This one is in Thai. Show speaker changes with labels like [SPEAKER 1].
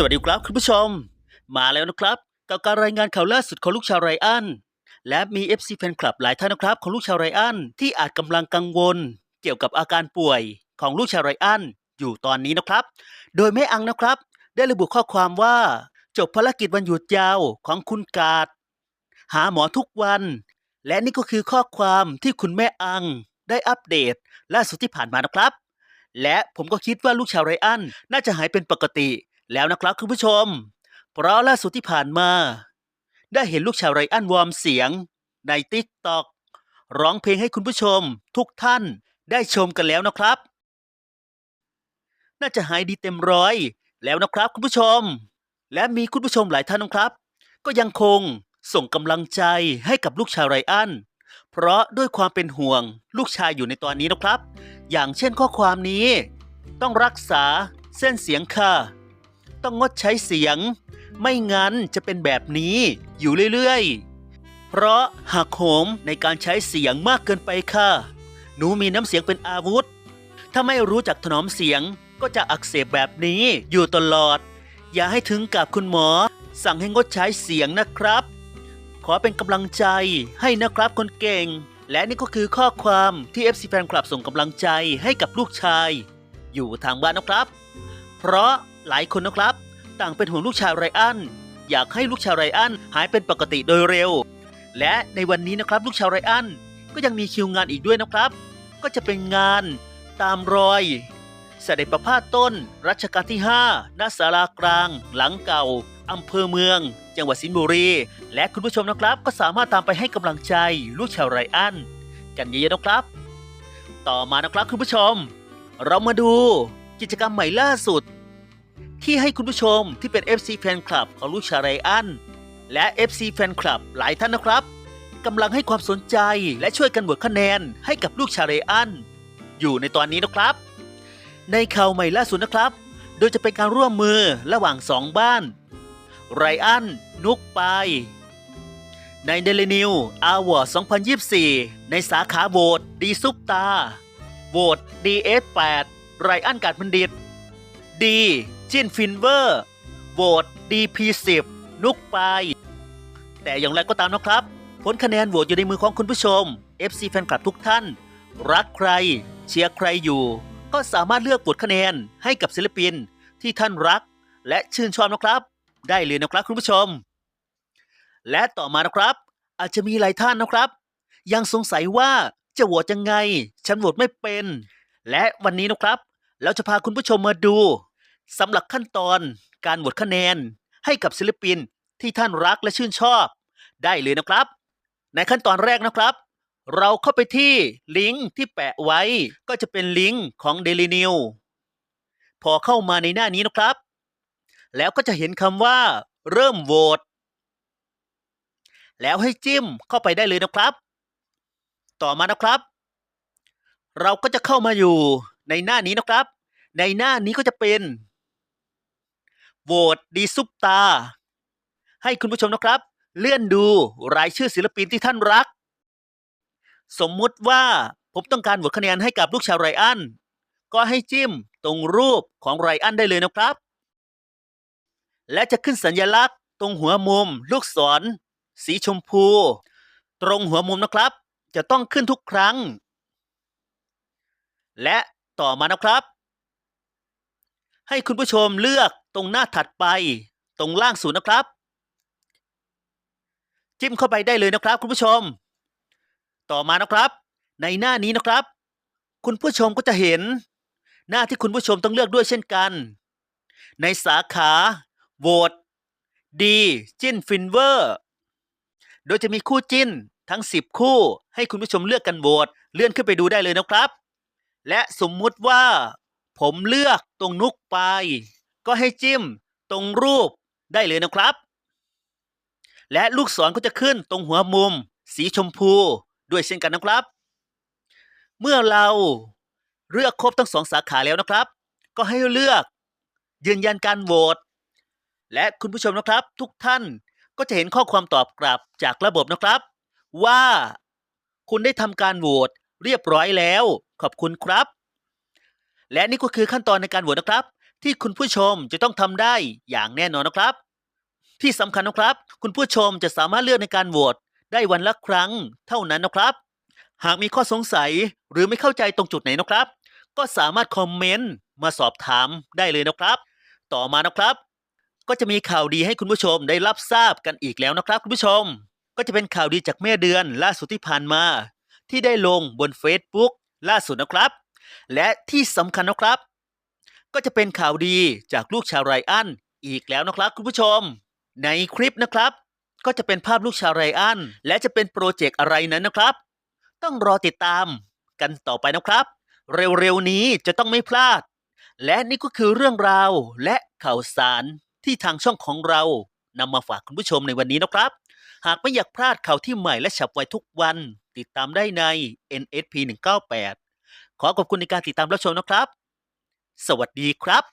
[SPEAKER 1] สวัสดีครับคุณผู้ชม มาแล้วนะครับ กับการรายงานข่าวล่าสุดของลูกชาวไรอันและมี FC แฟนคลับหลายท่านนะครับ ของลูกชาวไรอันที่อาจกำลังกังวล เกี่ยวกับอาการป่วยของลูกชาวไรอันอยู่ตอนนี้นะครับ โดยแม่อังนะครับ ได้ระบุข้อความว่า จบภารกิจวันหยุดยาวของคุณกาดหาหมอทุกวัน และนี่ก็คือข้อความที่คุณแม่อัง ได้อัปเดตล่าสุดที่ผ่านมานะครับ และผมก็คิดว่าลูกชาวไรอันน่าจะหายเป็นปกติ แล้วนะครับคุณผู้ชม เพราะล่าสุดที่ผ่านมา ได้เห็นลูกชาวไรอันวอร์มเสียง ในติ๊กต็อกร้องเพลงให้คุณผู้ชม ทุกท่านได้ชมกันแล้วนะครับ น่าจะหายดีเต็มร้อยแล้วนะครับคุณผู้ชม และมีคุณผู้ชมหลายท่านนะครับ ก็ยังคงส่งกำลังใจให้กับลูกชาวไรอัน เพราะด้วยความเป็นห่วงลูกชายอยู่ในตอนนี้นะครับ อย่างเช่นข้อความนี้ ต้องรักษาเส้นเสียงค่ะ ต้องงดใช้เสียง ไม่งั้นจะเป็นแบบนี้อยู่เรื่อยๆ เพราะหักโหมในการใช้เสียงมากเกินไปค่ะ หนูมีน้ำเสียงเป็นอาวุธ ถ้าไม่รู้จักถนอมเสียงก็จะอักเสบแบบนี้อยู่ตลอด อย่าให้ถึงกับคุณหมอ สั่งให้งดใช้เสียงนะครับ ขอเป็นกำลังใจให้นะครับคนเก่ง และนี่ก็คือข้อความที่ FC แฟนคลับส่งกำลังใจให้กับลูกชาย อยู่ทางบ้านนะครับ เพราะ หลายคนนะครับ ต่างเป็นห่วงลูกชายไรอันอยากให้ลูกชายไรอันหายเป็นปกติโดยเร็ว และในวันนี้นะครับลูกชายไรอันก็ยังมีคิวงานอีกด้วยนะครับ ก็จะเป็นงานตามรอยเสด็จประพาสต้น รัชกาลที่ 5 ณ ศาลากลาง หลังเก่า อำเภอเมือง จังหวัดสิงห์บุรี และคุณผู้ชมนะครับ ก็สามารถตามไปให้กำลังใจลูกชาวไรอัน กันเยอะๆนะครับ ต่อมานะครับคุณผู้ชม เรามาดูกิจกรรมใหม่ล่าสุด ที่ให้คุณผู้ชมที่เป็น FC แฟนคลับของลูกชาวไรอัน และ FC แฟนคลับหลายท่านนะครับกำลังให้ความสนใจและช่วยกันบวกคะแนนให้กับลูกชาวไรอัน อยู่ในตอนนี้นะครับ ในข่าวใหม่ล่าสุดนะครับ โดยจะเป็นการร่วมมือระหว่างสองบ้าน ไรอัน นุกไป ในเดลินิวอาวอร์2024 ในสาขาโหวตดีซุปตาโหวต DS8 ไรอันกาดบัณฑิตดี จินฟินเวอร์โหวต DP10 นุกไป แต่อย่างไรก็ตามนะครับ ผลคะแนนโหวตอยู่ในมือของคุณผู้ชม FC แฟนคลับทุกท่าน รักใคร เชียร์ใครอยู่ ก็สามารถเลือกบทคะแนนให้กับศิลปินที่ท่านรัก และชื่นชอบนะครับ ได้เลยนะครับคุณผู้ชม และต่อมานะครับ อาจจะมีหลายท่านนะครับ ยังสงสัยว่าจะโหวตยังไง ฉันโหวตไม่เป็น และวันนี้นะครับ เราจะพาคุณผู้ชมมาดู สำหรับขั้นตอนการโหวตคะแนนให้กับศิลปินที่ท่านรักและชื่นชอบได้เลยนะครับ ในขั้นตอนแรกนะครับ เราเข้าไปที่ลิงก์ที่แปะไว้ก็จะเป็นลิงก์ของ Daily New พอเข้ามาในหน้านี้นะครับ แล้วก็จะเห็นคำว่า เริ่มโหวตแล้วให้จิ้มเข้าไปได้เลยนะครับ ต่อมานะครับ เราก็จะเข้ามาอยู่ในหน้านี้นะครับ ในหน้านี้ก็จะเป็น โหวตดีซุปตา ให้คุณผู้ชมนะครับ เลื่อนดูรายชื่อศิลปินที่ท่านรัก สมมุติว่าผมต้องการโหวตคะแนนให้กับลูกชาวไรอัน ก็ให้จิ้มตรงรูปของไรอันได้เลยนะครับ และจะขึ้นสัญลักษณ์ตรงหัวมุม ลูกศร สีชมพู ตรงหัวมุมนะครับ จะต้องขึ้นทุกครั้ง และต่อมานะครับ ให้คุณผู้ชมเลือก รงหน้าถัดไป ตรงล่างสุดนะครับ จิ้มเข้าไปได้เลยนะครับ คุณผู้ชม ต่อมานะครับ ในหน้านี้นะครับ คุณผู้ชมก็จะเห็น หน้าที่คุณผู้ชมต้องเลือกด้วยเช่นกัน ในสาขาโหวตดีจิ้นฟินเวอร์ โดยจะมีคู่จิ้นทั้ง 10 คู่ ให้คุณผู้ชมเลือกกันโหวตเลื่อนขึ้นไปดูได้เลยนะครับ และสมมุติว่า ผมเลือกตรงนุกไป ก็ให้จิ้มตรงรูปได้เลยนะครับ และลูกศรก็จะขึ้นตรงหัวมุม สีชมพูด้วยเช่นกันนะครับ เมื่อเราเลือกครบทั้งสองสาขาแล้วนะครับ ก็ให้เลือกยืนยันการโหวตและคุณผู้ชมนะครับ ทุกท่านก็จะเห็นข้อความตอบกลับจากระบบนะครับ ว่าคุณได้ทำการโหวตเรียบร้อยแล้ว ขอบคุณครับ และนี่ก็คือขั้นตอนในการโหวตนะครับ ที่คุณผู้ชมจะต้องทำได้อย่างแน่นอนนะครับ ที่สำคัญนะครับ คุณผู้ชมจะสามารถเลือกในการโหวตได้วันละครั้งเท่านั้นนะครับ หากมีข้อสงสัยหรือไม่เข้าใจตรงจุดไหนนะครับ ก็สามารถคอมเมนต์มาสอบถามได้เลยนะครับ ต่อมานะครับ ก็จะมีข่าวดีให้คุณผู้ชมได้รับทราบกันอีกแล้วนะครับ คุณผู้ชม ก็จะเป็นข่าวดีจากแม่เดือนล่าสุดที่ผ่านมา ที่ได้ลงบน Facebook ล่าสุดนะครับ และที่สำคัญนะครับ ก็จะเป็นข่าวดีจากลูกชาวไรอันอีกแล้วนะครับคุณผู้ชม ในคลิปนะครับ ก็จะเป็นภาพลูกชาวไรอันและจะเป็นโปรเจกต์อะไรนั้นนะครับ ต้องรอติดตามกันต่อไปนะครับ เร็วๆนี้จะต้องไม่พลาด และนี่ก็คือเรื่องราวและข่าวสารที่ทางช่องของเรานำมาฝากคุณผู้ชมในวันนี้นะครับ หากไม่อยากพลาดข่าวที่ใหม่และฉับไวทุกวัน ติดตามได้ใน NSP 198ขอขอบคุณในการติดตามรับชมนะครับ สวัสดีครับ